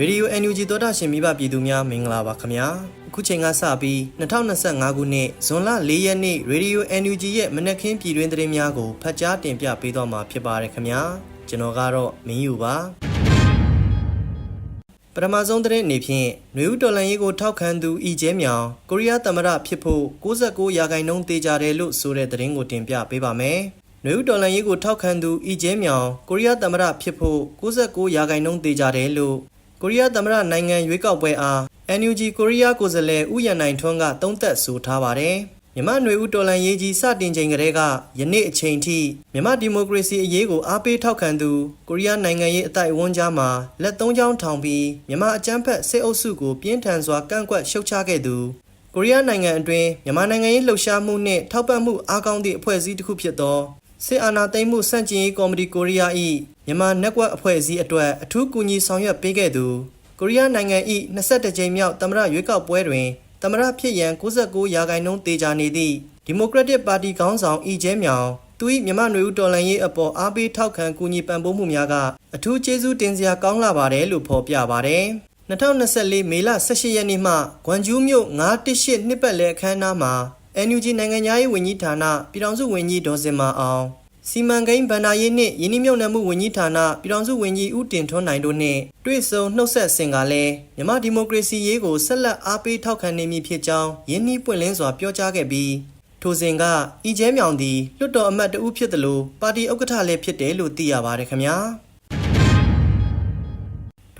ရေဒီယို NUG သောတာရှင်မိဘပြည်သူများမင်္ဂလာပါခင်ဗျာအခုချိန်ကစပြီး2025ခုနှစ်ဇွန်လ4ရက်နေ့ရေဒီယို NUG ရဲ့မနက်ခင်းပြည်တွင်းသတင်းများကိုဖတ်ကြားတင်ပြပေးသွားမှာဖြစ်ပါတယ်ခင်ဗျာကျွန်တော်ကတော့မင်းယူပါပထမဆုံးသတင်းအနေဖြင့်ຫນွေဦးတော်လန်ရေးကိုထောက်ခံသူအီကျဲမြောင်ကိုရီးယားသမ္မတဖြစ်ဖို့69ရာခိုင်နှုန်းတေးကြတယ်လို့ဆိုတဲ့သတင်းကိုတင်ပြပေးပါမယ်။နှွေဦးတော်လန်ရေးကိုထောက်ခံသူအီကျဲမြောင်ကိုရီးယားသမ္မတဖြစ်ဖို့69ရာခိုင်နှုန်းတေးကြတယ်လို့ ကိုရီးယားသမ္မတနိုင်ငံရွေးကောက်ပွဲအား NUG ကိုရီးယားကိုယ်စားလှယ်ဦးရန်နိုင်ထွန်းကသုံးသပ်ဆိုထားပါတယ်။မြမຫນွေဦးတော်လန်ရေးကြီးစတင်ချိန်ကတည်းကယနေ့အချိန်ထိမြမဒီမိုကရေစီအရေးကိုအားပေးထောက်ခံသူကိုရီးယားနိုင်ငံရေးအတိုက်အဝန်းကြားမှာလက်သုံးချောင်းထောင်ပြီးမြမအကြမ်းဖက်စစ်အုပ်စုကိုပြင်းထန်စွာကန့်ကွက်ရှုတ်ချခဲ့သူကိုရီးယားနိုင်ငံအတွင်းမြန်မာနိုင်ငံရေးလှုပ်ရှားမှုနှင့်ထောက်ပံ့မှုအားကောင်းသည့်အဖွဲ့အစည်းတစ်ခုဖြစ်သော စစ်အာဏာသိမ်းမှုစန့်ကျင်ရေးကော်မတီကိုရီးယား၏မြန်မာ network အဖွဲ့အစည်းအတွက်အထူးကူညီဆောင်ရွက်ပေးခဲ့သူကိုရီးယားနိုင်ငံ၏22ကြိမ်မြောက်သမ္မတရွေးကောက်ပွဲတွင်သမ္မတဖြစ်ရန်69ရာခိုင်နှုန်းတေချာနေသည့်ဒီမိုကရက်တစ်ပါတီခေါင်းဆောင်အီကျဲမြောင်သူ၏မြန်မာ့နွေဦးတော်လှန်ရေးအပေါ်အားပေးထောက်ခံကူညီပံ့ပိုးမှုများကအထူးကျေးဇူးတင်စရာကောင်းလာပါတယ်လို့ဖော်ပြပါတယ်။2024မေလ18ရက်နေ့မှဂွမ်ဂျူးမြို့918နှစ်ပတ်လည်အခမ်းအနားမှာ NUG နိုင်ငံသားရေးဝန်ကြီးဌာနပြည်ထောင်စုဝန်ကြီးဒေါ်စင်မာအောင်စီမံကိန်းဗန္ဒာရေးနှင့်ယင်းနှိမ့်မြုံနယ်မှုဝန်ကြီးဌာနပြည်ထောင်စုဝန်ကြီးဦးတင်ထွန်းနိုင်တို့နှင့်တွေ့ဆုံနှုတ်ဆက်စဉ်ကလည်းမြန်မာဒီမိုကရေစီရေးကိုဆက်လက်အားပေးထောက်ခံနေမည်ဖြစ်ကြောင်းယင်းနှိပွင့်လင်းစွာပြောကြားခဲ့ပြီးထိုစဉ်ကအီကျဲမြောင်သည်လွတ်တော်အမတ်တဦးဖြစ်တယ်လို့ပါတီဥက္ကဋ္ဌလည်းဖြစ်တယ်လို့သိရပါတယ်ခင်ဗျာ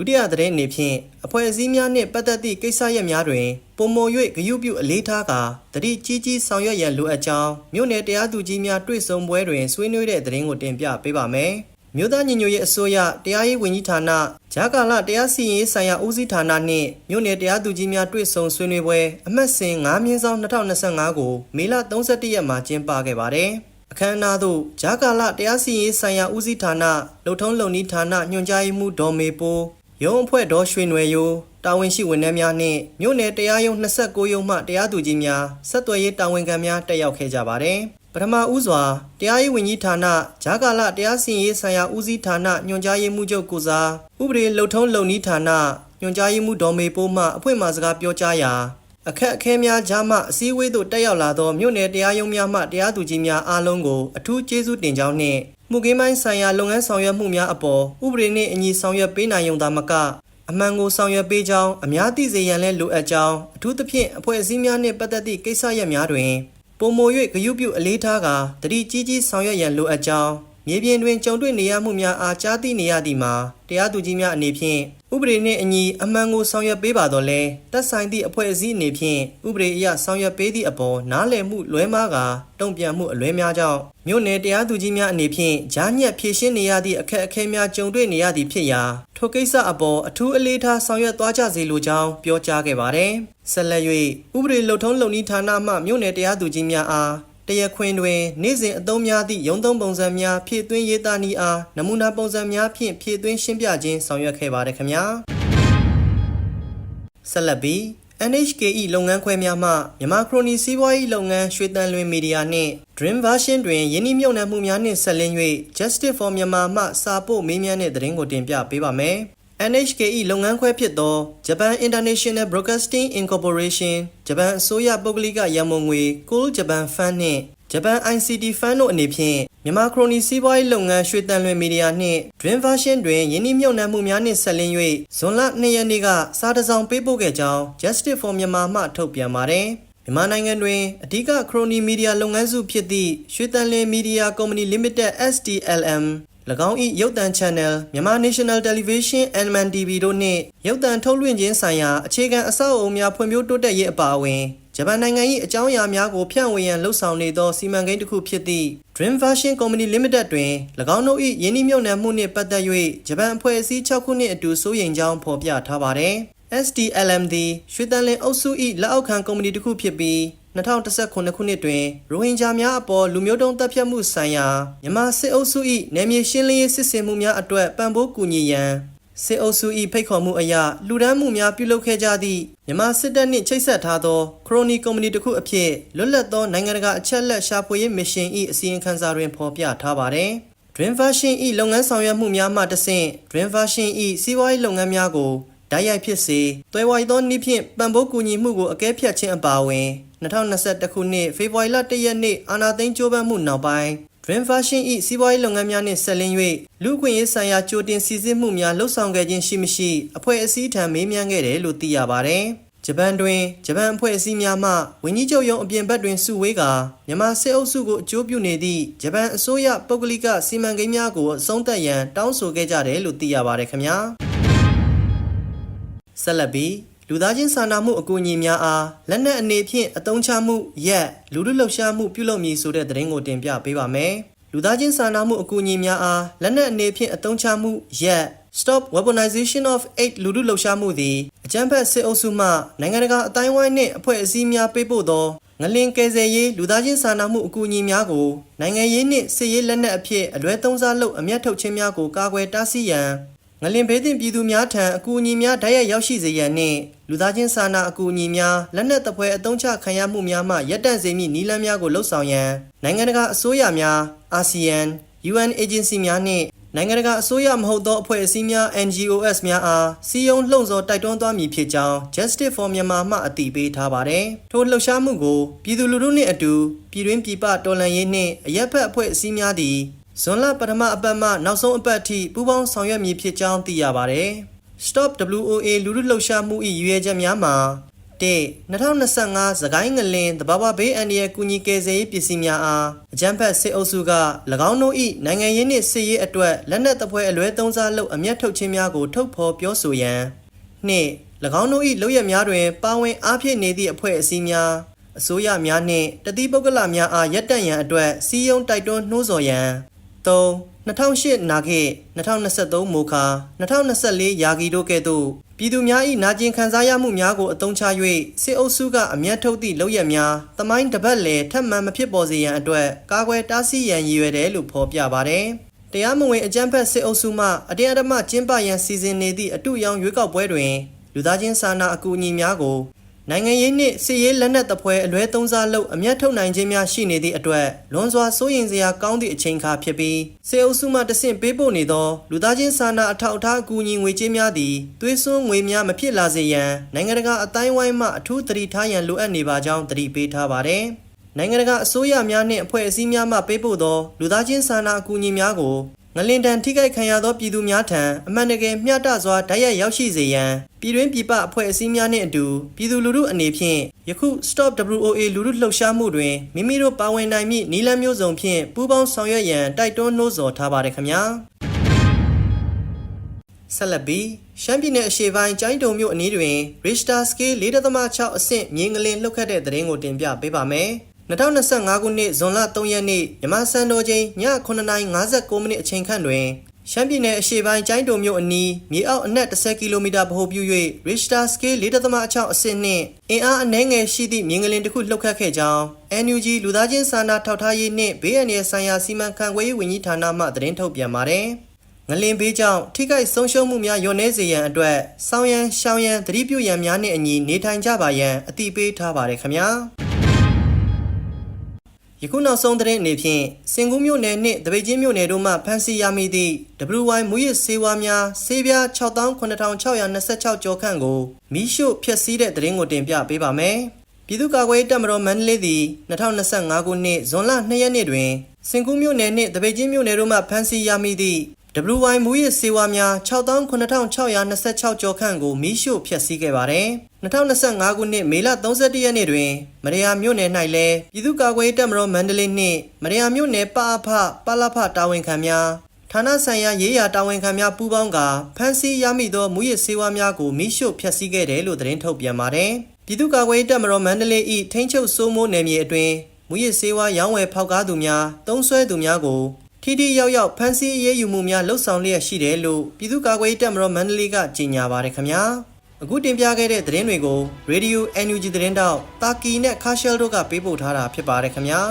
ဒုတိယသတင်းအနေဖြင့်အဖွဲ့အစည်းများနှင့်ပတ်သက်သည့်ကိစ္စရပ်များတွင်ပုံမ၍ဂရုပြုအလေးထားကာတတိကြီးကြီးဆောင်ရွက်ရန်လိုအပ်ကြောင်းမြို့နယ်တရားသူကြီးများတွေ့ဆုံပွဲတွင်ဆွေးနွေးတဲ့သတင်းကိုတင်ပြပေးပါမယ်။မြို့သားညီညွတ်ရေးအစိုးရတရားရေးဝန်ကြီးဌာနဂျာကာလတရားစီရင်ရေးဆိုင်ရာဦးစီးဌာနနှင့်မြို့နယ်တရားသူကြီးများတွေ့ဆုံဆွေးနွေးပွဲအမှတ်စဉ်9မြင်းဆောင်2025ကိုမေလ31ရက်မှာကျင်းပခဲ့ပါတယ်။အခမ်းအနားသို့ဂျာကာလတရားစီရင်ရေးဆိုင်ရာဦးစီးဌာနလုံထုံးလုံနည်းဌာနညွှန်ကြားရေးမှူးဒေါ်မေပိုး ရုံးအဖွဲ့ဒေါ်ရွှေနွယ်ယိုတာဝန်ရှိဝန်ထမ်းများနှင့်မြို့နယ်တရားရုံး29ရုံးမှတရားသူကြီးများဆက်သွယ်ရေးတာဝန်ခံများတက်ရောက်ခဲ့ကြပါတယ်။ပထမဦးစွာတရားရေးဝန်ကြီးဌာနဂျာကာလတရားစီရင်ရေးဆိုင်ရာဦးစီးဌာနညွှန်ကြားရေးမှူးချုပ်ကိုစားဥပဒေလုံထုံးလုံနည်းဌာနညွှန်ကြားရေးမှူးဒေါ်မေပိုးမှအဖွဲ့မှစကားပြောကြားရာ အခက်အခဲများကြားမှအစည်းအဝေးသို့တက်ရောက်လာသောမြို့နယ်တရားရုံးများမှတရားသူကြီးများအားလုံးကိုအထူးကျေးဇူးတင်ကြောင်းနှင့်မှုကင်းပိုင်းဆိုင်ရာလုပ်ငန်းဆောင်ရွက်မှုများအပေါ်ဥပဒေနှင့်အညီဆောင်ရွက်ပေးနိုင်ုံသာမကအမှန်ကိုဆောင်ရွက်ပေးကြောင်းအများသိစေရန်လည်းလိုအပ်ကြောင်းအထူးသဖြင့်အဖွဲ့အစည်းများနှင့်ပတ်သက်သည့်ကိစ္စရပ်များတွင်ပုံမို၍ဂရုပြုအလေးထားကာတတိကြီးကြီးဆောင်ရွက်ရန်လိုအပ်ကြောင်း မြေပြင်တွင်ကြုံတွေ့နေရမှုများအားကြားသိနေရသည်မှာတရားသူကြီးများအနေဖြင့်ဥပဒေနှင့်အညီအမှန်ကိုဆောင်ရွက်ပေးပါတော့လဲတက်ဆိုင်သည့်အဖွဲ့အစည်းအနေဖြင့်ဥပဒေအရဆောင်ရွက်ပေးသည့်အပေါ်နားလည်မှုလွဲမှားကာတုံ့ပြန်မှုအလွဲများကြောင့်မြို့နယ်တရားသူကြီးများအနေဖြင့်ဂျားညက်ဖြည့်ရှင်းနေရသည့်အခက်အခဲများကြုံတွေ့နေရသည်ဖြစ်ရာထိုကိစ္စအပေါ်အထူးအလေးထားဆောင်ရွက်သွားကြစေလိုကြောင်းပြောကြားခဲ့ပါတယ်ဆက်လက်၍ဥပဒေလုံထုံးလုံနည်းဌာနမှမြို့နယ်တရားသူကြီးများအား တရားခွင်တွင်နေ့စဉ်အသုံးများသည့်ရုံးသုံးပုံစံများဖြည့်သွင်းရေးသားနည်းအားနမူနာပုံစံများဖြင့်ဖြည့်သွင်းရှင်းပြခြင်းဆောင်ရွက်ခဲ့ပါတယ်ခင်ဗျာဆက်လက်ပြီး NHKE လုပ်ငန်းခွဲများမှမြန်မာခရိုနီစီးပွားရေးလုပ်ငန်းရွှေတန်လွင်မီဒီယာနှင့် Dream Version တွင်ယင်းနှိမ့်မြုပ်နှံမှုများနှင့်ဆက်လင်း၍ Justice for Myanmar မှစာပို့မေးမြန်းတဲ့သတင်းကိုတင်ပြပေးပါမယ်။ NHKE လုပ်ငန်းခွဲဖြစ်သော Japan International Broadcasting Incorporation ဂျပန်အစိုးရပုဂ္ဂလိကရန်ပုံငွေ Cool Japan Fund နှင့်ဂျပန် ICT Fund တို့အနေဖြင့်မြန်မာခရိုနီစီးပွားရေးလုပ်ငန်းရွှေတန်လွင်မီဒီယာနှင့် Dream Version တွင်ယင်းနှိမ့်မြုပ်နှံမှုများနှင့်ဆက်လင်း၍ဇွန်လ2ရက်နေ့ကစာတစ်စောင်ပေးပို့ခဲ့ကြောင်း Justice for Myanmar မှထုတ်ပြန်ပါတယ်။မြန်မာနိုင်ငံတွင်အဓိကခရိုနီမီဒီယာလုပ်ငန်းစုဖြစ်သည့်ရွှေတန်လင်းမီဒီယာကုမ္ပဏီ Limited STLM ၎ င်း၏ရုပ်သံ channel မြန်မာ National Television NMTV တို့နှင့်ရုပ်သံထုတ်လွှင့်ခြင်းဆိုင်ရာအခြေခံအဆောက်အအုံများဖွံ့ဖြိုးတိုးတက်ရေးအပါအဝင်ဂျပန်နိုင်ငံ၏အကြောင်းအရာများကိုဖြန့်ဝေရန်လှုံ့ဆော်နေသောစီမံကိန်းတစ်ခုဖြစ်သည့် Dream Version Company Limited တွင်၎င်းတို့၏ယင်းနှိမ့်မြုပ်နှံမှုနှင့်ပတ်သက်၍ဂျပန်အဖွဲ့အစည်း6ခုနှင့်အတူစိုးရိမ်ကြောင်းဖော်ပြထားပါသည် STLM သည်ရွှေတန်လင်အုပ်စု၏လက်အောက်ခံကုမ္ပဏီတစ်ခုဖြစ်ပြီး 2019ခုနှစ်တွင်ရိုဟင်ဂျာများအပေါ်လူမျိုးတုံးတပ်ဖြတ်မှုဆိုင်ရာမြန်မာစစ်အုပ်စု၏နယ်မြေရှင်းလင်းရေးစစ်ဆင်မှုများအတွက်ပံ့ပိုးကူညီရန်စစ်အုပ်စု၏ဖိတ်ခေါ်မှုအရလူဒန်းမှုများပြုလုပ်ခဲ့ကြသည့်မြန်မာစစ်တပ်နှင့်ချိတ်ဆက်ထားသောခရိုနီကုမ္ပဏီတစ်ခုအဖြစ်လွတ်လပ်သောနိုင်ငံတကာအချက်အလက်ရှာဖွေရေးမစ်ရှင်၏အစီရင်ခံစာတွင်ဖော်ပြထားပါသည် Dream Version ၏လုပ်ငန်းဆောင်ရွက်မှုများမှတဆင့် Dream Version ၏စီးပွားရေးလုပ်ငန်းများကို ဓာတ်ရိုက်ဖြစ်စေသွဲဝိုက်သောနည်းဖြင့်ပံ့ပိုးကူညီမှုကိုအကဲဖြတ်ခြင်းအပါအဝင်2021ခုနှစ်ဖေဖော်ဝါရီလ1ရက်နေ့အာနာသိန်းကြိုးပမ်းမှုနောက်ပိုင်း Dream Fashion ၏စီးပွားရေးလုပ်ငန်းများနှင့်ဆက်လင်း၍လူ့အခွင့်အရေးဆိုင်ရာကြိုတင်စီစစ်မှုများလှုပ်ဆောင်ခဲ့ခြင်းရှိမရှိအဖွဲ့အစည်းထံမေးမြန်းခဲ့တယ်လို့သိရပါတယ်။ဂျပန်တွင်ဂျပန်အဖွဲ့အစည်းများမှဝန်ကြီးချုပ်ရုံးအပြင်ဘက်တွင်စုဝေးကာမြန်မာစစ်အုပ်စုကိုအကျိုးပြုနေသည့်ဂျပန်အစိုးရပုဂ္ဂလိကစီမံကိန်းများကိုအဆုံးသတ်ရန်တောင်းဆိုခဲ့ကြတယ်လို့သိရပါတယ်ခင်ဗျာ။ ဆက်လက်ပြီးလူသားချင်းစာနာမှုအကူအညီများအားလက်နက်အနေဖြင့်အသုံးချမှုရက်လူလူလှုပ်ရှားမှုပြုလုပ်မည်ဆိုတဲ့သတင်းကိုတင်ပြပေးပါမယ်။လူသားချင်းစာနာမှုအကူအညီများအားလက်နက်အနေဖြင့်အသုံးချမှုရက် Stop Weaponization of Aid လူလူလှုပ်ရှားမှုသည်အကြမ်းဖက်စစ်အုပ်စုမှနိုင်ငံတကာအတိုင်းအဝိုင်းနှင့်အဖွဲ့အစည်းများပေးပို့သောငလင်ကယ်ဆယ်ရေးလူသားချင်းစာနာမှုအကူအညီများကိုနိုင်ငံရေးနှင့်စစ်ရေးလက်နက်အဖြစ်အလွဲသုံးစားလုပ်အမျက်ထုတ်ခြင်းများကိုကာကွယ်တားဆီးရန် ငလင်ဘေးသင့်ပြည်သူများထံအကူအညီများတိုက်ရိုက်ရောက်ရှိစေရန်နှင့်လူသားချင်းစာနာအကူအညီများလက်နက်တပွဲအသုံးချခံရမှုများမှရပ်တန့်စေမည့်နည်းလမ်းများကိုလှုံ့ဆော်ရန်နိုင်ငံတကာအစိုးရများအာဆီယံ UN agency များနှင့်နိုင်ငံတကာအစိုးရမဟုတ်သောအဖွဲ့အစည်းများ NGOs များအားစီယုံလှုံ့ဆော်တိုက်တွန်းသွားမည်ဖြစ်ကြောင်း Justice for Myanmar မှအတည်ပြုထားပါတယ်။ထိုလှုပ်ရှားမှုကိုပြည်သူလူထုနှင့်အတူပြည်တွင်းပြည်ပတော်လှန်ရေးနှင့်အရက်ဖက်အဖွဲ့အစည်းများသည် ဇွန်လပထမအပတ်မှနောက်ဆုံးအပတ်ထိပူးပေါင်းဆောင်ရွက်မည်ဖြစ်ကြောင်းသိရပါတယ်။ Stop WOA လူထုလှုပ်ရှားမှု၏ရည်ရွယ်ချက်များမှာ၁2025စကိုင်းငလင်တဘာဝဘေးအန္တရာယ်ကူညီကယ်ဆယ်ရေးပစ္စည်းများအားအကြမ်းဖက်စစ်အုပ်စုက၎င်းတို့၏နိုင်ငံရေးနှင့်စစ်ရေးအတွက်လက်နက်တပွဲအလွဲသုံးစားလုပ်အမျက်ထုတ်ခြင်းများကိုထုတ်ဖော်ပြောဆိုရန်နှင့်၎င်းတို့၏လုပ်ရများတွင်ပါဝင်အားဖြည့်နေသည့်အဖွဲ့အစည်းများအစိုးရများနှင့်တတိပုဂ္ဂလများအားရပ်တန့်ရန်အတွက်စီယုံတိုက်တွန်းနှိုးဆော်ရန် ၃2008နာခေ2023မိုခါ2024ယာဂီတို့ကဲ့သို့ပြည်သူများ၏နာကျင်ခံစားရမှုများကိုအသုံးချ၍စစ်အုပ်စုကအမျက်ထုတ်သည့်လုပ်ရများတမိုင်းတပတ်လည်ထပ်မံမဖြစ်ပေါ်စေရန်အတွက်ကာကွယ်တားဆီးရန်ရည်ရွယ်တယ်လို့ဖော်ပြပါတယ်။တရားမဝင်အကြမ်းဖက်စစ်အုပ်စုမှအတရားဓမ္မကျင်းပရန်စီစဉ်နေသည့်အတုရောင်ရွေးကောက်ပွဲတွင်လူသားချင်းစာနာအကူအညီများကို နိုင်ငံရေးနှင့်စစ်ရေးလက်နက်တပွဲအလွဲသုံးစားလုပ်အမျက်ထုတ်နိုင်ခြင်းများရှိနေသည့်အတွက်လွန်စွာစိုးရိမ်စရာကောင်းသည့်အချိန်အခါဖြစ်ပြီးစေအုပ်စုမှတဆင့်ပေးပို့နေသောလူသားချင်းစာနာအထောက်အထားအကူအညီငွေကြေးများသည်သွေးစွန်းငွေများမဖြစ်လာစေရန်နိုင်ငံတကာအတိုင်းဝိုင်းမှအထူးသတိထားရန်လိုအပ်နေပါကြောင်းသတိပေးထားပါသည်နိုင်ငံတကာအစိုးရများနှင့်အဖွဲ့အစည်းများမှပေးပို့သောလူသားချင်းစာနာအကူအညီများကို ငလင်တန်ထိခိုက်ခံရသောပြည်သူများထံအမှန်တကယ်မျှတစွာဓာတ်ရိုက်ရောက်ရှိစေရန်ပြည်တွင်းပြည်ပအဖွဲ့အစည်းများနှင့်အတူပြည်သူလူထုအနေဖြင့်ယခု Stop WOA လူထုလှုပ်ရှားမှုတွင်မိမိတို့ပါဝင်နိုင်မည့်နည်းလမ်းမျိုးစုံဖြင့်ပူးပေါင်းဆောင်ရွက်ရန်တိုက်တွန်းနှိုးဆော်ထားပါတယ်ခင်ဗျာဆက်လက်ပြီးရှမ်းပြည်နယ်အရှေ့ပိုင်းကျိုင်းတုံမြို့အနီးတွင် Richter Scale 4.6အဆင့်မြေငလင်လှုပ်ခတ်တဲ့သတင်းကိုတင်ပြပေးပါမယ်။ 2025ခုနှစ်ဇွန်လ3ရက်နေ့မြန်မာစံတော်ချိန်ည9:59မိနစ်အချိန်ခန့်တွင်ရှမ်းပြည်နယ်အရှေ့ပိုင်းကျိုင်းတုံမြို့အနီးမြေအောက်အနက်10ကီလိုမီတာဗဟိုပြု၍ Richter Scale 4.6အဆင့်နှင့်အင်အားအနည်းငယ်ရှိသည့်မြင်းကလင်တစ်ခုလှုပ်ခတ်ခဲ့ကြောင်း NUG လူသားချင်းစာနာထောက်ထားရေးနှင့်ဘေးအန္တရာယ်ဆိုင်ရာစီမံခန့်ခွဲရေးဝန်ကြီးဌာနမှသတင်းထုတ်ပြန်ပါတယ်။ငလင်ဘေးကြောင့်ထိခိုက်ဆုံးရှုံးမှုများလျော့နည်းစေရန်အတွက်စောင်းရန်ရှောင်းရန်သတိပြုရန်များနှင့်အညီနေထိုင်ကြပါရန်အတိပေးထားပါတယ်ခင်ဗျာ။ ယခုနောက်ဆုံးသတင်းအနေဖြင့်စင်ကူးမြို့နယ်နှင့်တပိတ်ချင်းမြို့နယ်တို့မှဖမ်းဆီးရမိသည့် WY မူရစ်ဆေးဝါးများဆေးပြား68626ကျော်ခန့်ကိုမိရှုဖျက်ဆီးတဲ့သတင်းကိုတင်ပြပေးပါမယ်။ပြည်သူ့ကာကွယ်တပ်မတော်မန္တလေးသည်2025ခုနှစ်ဇွန်လ2ရက်နေ့တွင်စင်ကူးမြို့နယ်နှင့်တပိတ်ချင်းမြို့နယ်တို့မှဖမ်းဆီးရမိသည့် WY မူရစ်စေဝါများ68626ကျော်ခန့်ကိုမိရှို့ဖျက်ဆီးခဲ့ပါတယ်။2025ခုနှစ်မေလ31ရက်နေ့တွင်မရယာမြို့နယ်၌လည်းပြည်သူ့ကာကွယ်ရေးတပ်မတော်မန္တလေးနှင့်မရယာမြို့နယ်ပအဖပလဖတာဝန်ခံများဌာနဆိုင်ရာရေးရာတာဝန်ခံများပူးပေါင်းကဖမ်းဆီးရမိသောမူရစ်စေဝါများကိုမိရှို့ဖျက်ဆီးခဲ့တယ်လို့သတင်းထုတ်ပြန်ပါတယ်။ပြည်သူ့ကာကွယ်ရေးတပ်မတော်မန္တလေး၏ထိန်းချုပ်စိုးမိုးနယ်မြေအတွင်းမူရစ်စေဝါရောင်းဝယ်ဖောက်ကားသူများတုံးဆွဲသူများကို ထိထိရောက်ရောက်ဖမ်းဆီးအရေးယူမှုများလှုပ်ဆောင်လျက်ရှိတယ်လို့ပြည်သူ့ကာကွယ်ရေးတပ်မတော်မန္တလေးကကြေညာပါတယ်ခင်ဗျာအခုတင်ပြခဲ့တဲ့သတင်းတွေကို Radio NUG သတင်းတောက်တာကီနဲ့ခါရှယ်တို့ကပေးပို့ထားတာဖြစ်ပါတယ်ခင်ဗျာ